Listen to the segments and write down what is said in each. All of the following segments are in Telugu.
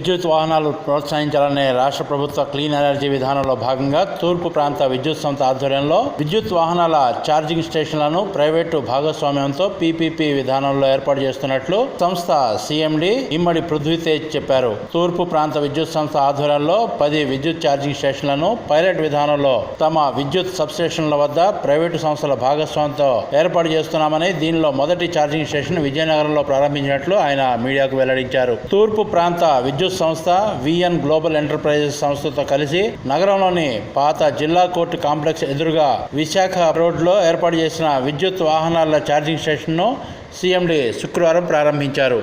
విద్యుత్ వాహనాలు ప్రోత్సహించాలనే రాష్ట్ర ప్రభుత్వ క్లీన్ ఎనర్జీ విధానంలో భాగంగా తూర్పు ప్రాంత విద్యుత్ సంస్థ ఆధ్వర్యంలో విద్యుత్ వాహనాల ఛార్జింగ్ స్టేషన్లను ప్రైవేటు భాగస్వామ్యంతో పీపీపీ విధానంలో ఏర్పాటు చేస్తున్నట్లు సంస్థ సీఎండీ ఇమ్మడి పృథ్వీతేజ్ చెప్పారు. తూర్పు ప్రాంత విద్యుత్ సంస్థ ఆధ్వర్యంలో పది విద్యుత్ ఛార్జింగ్ స్టేషన్లను పైలట్ విధానంలో తమ విద్యుత్ సబ్స్టేషన్ల వద్ద ప్రైవేటు సంస్థల భాగస్వామ్యంతో ఏర్పాటు చేస్తున్నామని దీనిలో మొదటి ఛార్జింగ్ స్టేషన్ విజయనగరంలో ప్రారంభించినట్లు ఆయన మీడియాకు వెల్లడించారు. తూర్పు ప్రాంత విద్యుత్ సంస్థ విఎన్ గ్లోబల్ ఎంటర్ప్రైజెస్ సంస్థతో కలిసి నగరంలోని పాత జిల్లా కోర్టు కాంప్లెక్స్ ఎదురుగా విశాఖ రోడ్లో ఏర్పాటు చేసిన విద్యుత్ వాహనాల ఛార్జింగ్ స్టేషన్ను సీఎండీ శుక్రవారం ప్రారంభించారు.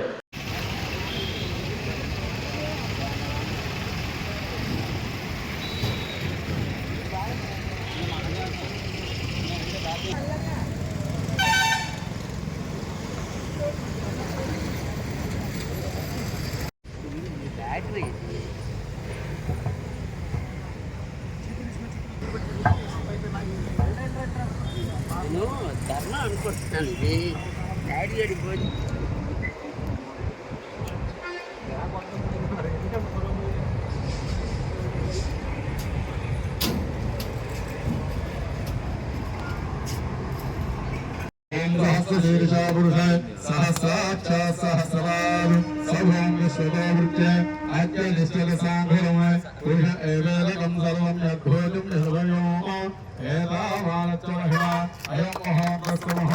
నేను ధర్నా అనుకుంటున్నాను ఇది డాడీ అడిగిపోయి सहस्रशीर्षा पुरुष सहस्राक्ष सहस्रवान् ശതവൃത്യ ആജ്ഞനിശ്ചലസാംഘിരമായി പുരുഷ ഏവേലകം സർവം യദ്ഭോജം ഹൃദയോ ഏതാവാനച്ചമഹ അയം മഹാപ്രസ്മഹാത്മാസ്മൃതി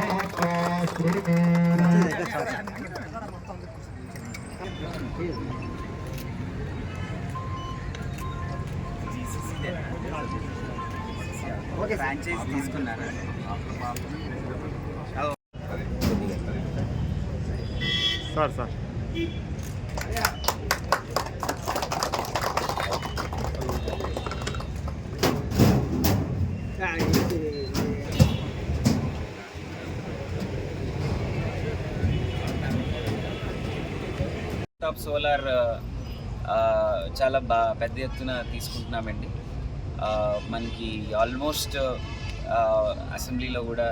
ఫ్రాంచైజ్ తీసుకున్నారా సార్ సార్ క్రాప్ సోలార్ చాలా బా పెద్ద ఎత్తున తీసుకుంటున్నామండి. మనకి ఆల్మోస్ట్ అసెంబ్లీలో కూడా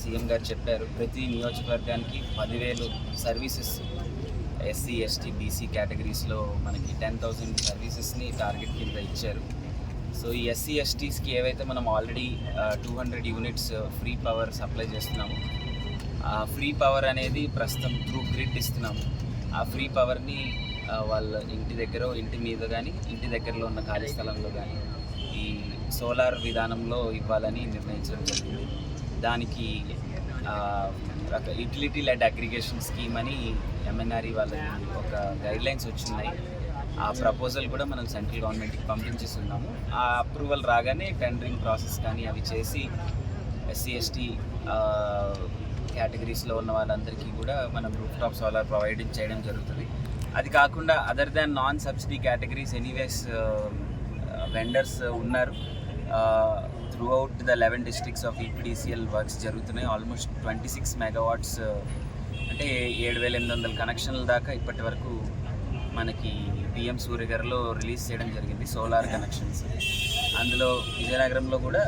సీఎం గారు చెప్పారు ప్రతి నియోజకవర్గానికి పదివేలు సర్వీసెస్ ఎస్సీ ఎస్టీ బీసీ కేటగిరీస్లో మనకి టెన్ థౌజండ్ సర్వీసెస్ని టార్గెట్ కింద ఇచ్చారు. సో ఈ ఎస్సీ ఎస్టీస్కి ఏవైతే మనం already two hundred units free power supply చేస్తున్నాము ఫ్రీ పవర్ అనేది ప్రస్తుతం త్రూ గ్రిడ్ ఇస్తున్నాము. ఆ ఫ్రీ పవర్ని వాళ్ళ ఇంటి దగ్గర ఇంటి మీద కానీ ఇంటి దగ్గరలో ఉన్న ఖాళీ స్థలంలో కానీ ఈ సోలార్ విధానంలో ఇవ్వాలని నిర్ణయించడం జరిగింది. దానికి యూటిలిటీ లెడ్ అగ్రిగేషన్ స్కీమ్ అని ఎంఎన్ఆర్ఈ వాళ్ళకి ఒక గైడ్లైన్స్ వచ్చినాయి ఆ ప్రపోజల్ కూడా మనం సెంట్రల్ గవర్నమెంట్కి పంపించేస్తున్నాము. ఆ అప్రూవల్ రాగానే టెండరింగ్ ప్రాసెస్ కానీ అవి చేసి ఎస్సీ ఎస్టీ కేటగిరీస్లో ఉన్న వాళ్ళందరికీ కూడా మనం రూఫ్ టాప్ సోలార్ ప్రొవైడ్ చేయడం జరుగుతుంది. అది కాకుండా other than non subsidy categories anyways vendors ఉన్నారు. Throughout the eleven districts of EPDCL works జరుగుతున్నాయి. ఆల్మోస్ట్ ట్వంటీ సిక్స్ మెగావాట్స్ అంటే ఏడు వేల ఎనిమిది వందల కనెక్షన్ల దాకా ఇప్పటి వరకు మనకి పిఎం సూర్యగర్లో రిలీజ్ చేయడం జరిగింది సోలార్ కనెక్షన్స్ అందులో విజయనగరంలో కూడా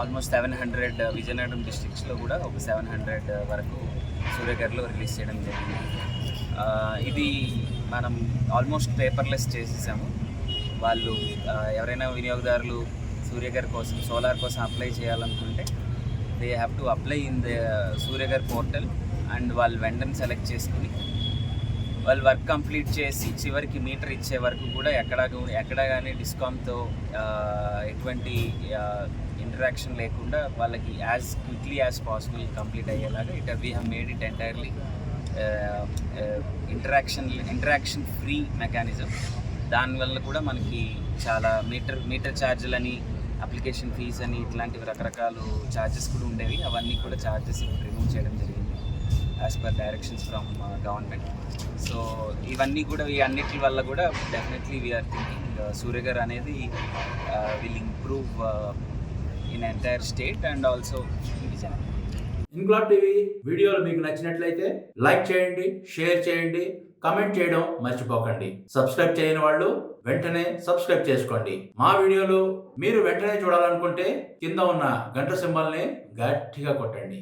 ఆల్మోస్ట్ సెవెన్ హండ్రెడ్ విజయనగరం డిస్ట్రిక్ట్స్లో కూడా ఒక సెవెన్ హండ్రెడ్ వరకు సూర్యగర్లో రిలీజ్ చేయడం జరిగింది. ఇది మనం ఆల్మోస్ట్ పేపర్లెస్ చేసేసాము. వాళ్ళు ఎవరైనా వినియోగదారులు సూర్యగర్ కోసం సోలార్ కోసం అప్లై చేయాలనుకుంటే they have to apply in the Suryaghar portal and వాళ్ళు వెంటనే సెలెక్ట్ చేసుకుని వాళ్ళు వర్క్ కంప్లీట్ చేసి చివరికి మీటర్ ఇచ్చే వరకు కూడా ఎక్కడ ఎక్కడ కానీ డిస్కామ్తో ఎటువంటి ఇంటరాక్షన్ లేకుండా వాళ్ళకి as quickly as possible complete అయ్యేలాగా it we have made it entirely interaction interaction free mechanism దానివల్ల కూడా మనకి చాలా మీటర్ మీటర్ ఛార్జీలని అప్లికేషన్ ఫీజ్ అని ఇట్లాంటివి రకరకాల ఛార్జెస్ కూడా ఉండేవి. అవన్నీ కూడా ఛార్జెస్ రిమూవ్ చేయడం జరిగింది. As per directions from government so ఇవన్నీ కూడా ఈ అన్నిటి వల్ల కూడా డెఫినెట్లీ వీఆర్ థింకింగ్ సూర్య గారు అనేది will improve in entire state and also Vizianagaram Inquilab TV వీడియోలు మీకు నచ్చినట్లయితే లైక్ చేయండి షేర్ చేయండి కమెంట్ చేయడం మర్చిపోకండి. సబ్స్క్రైబ్ చేయని వాళ్ళు వెంటనే సబ్స్క్రైబ్ చేసుకోండి. మా వీడియోలు మీరు వెంటనే చూడాలనుకుంటే కింద ఉన్న గంట సింబల్ని గట్టిగా కొట్టండి.